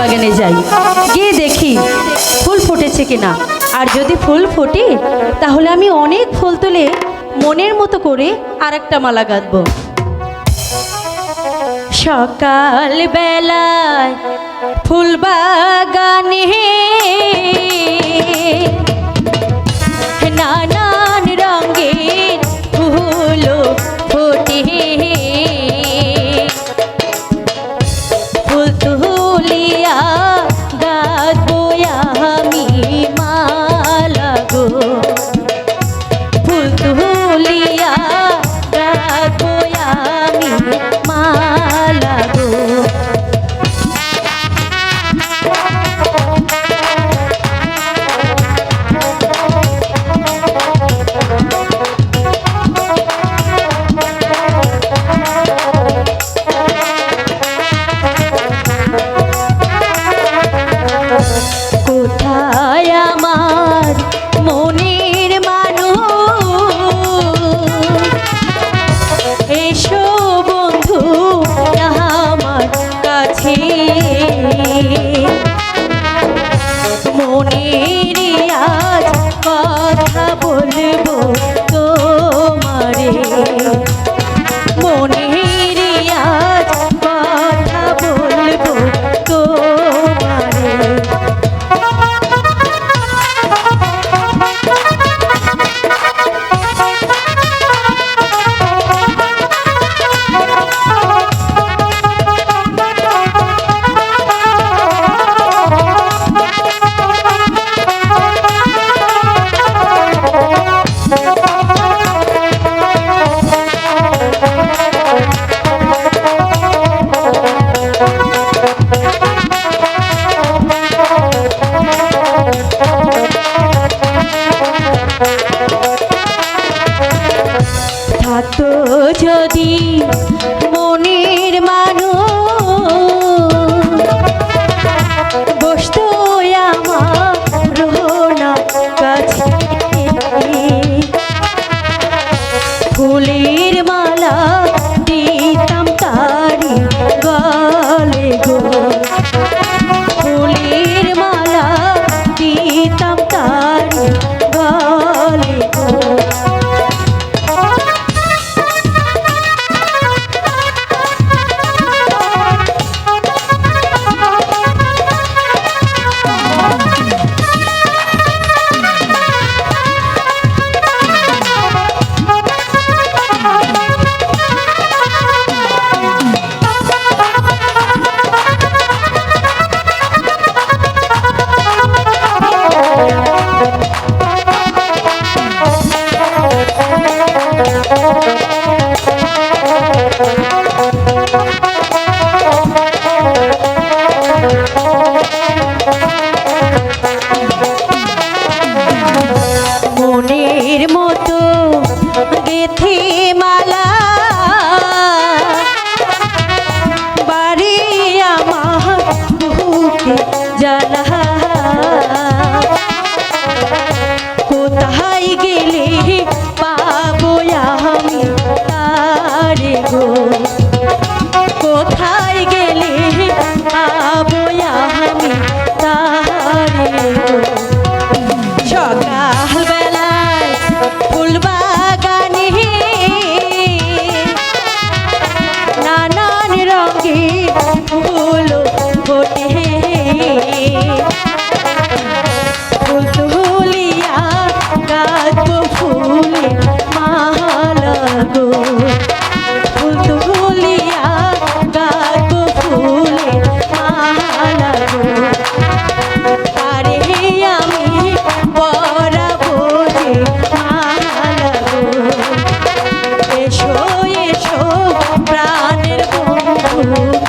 বাগানে যাই। গিয়ে দেখি ফুল ফুটেছে কিনা। আর যদি ফুল ফোটে, তাহলে আমি অনেক ফুল তুলে মনের মতো করে আর একটা মালা গাঁথবো। সকাল বেলায় ফুল বাগানে তো যদি মনের মা জানা প্রাণের বন্ধু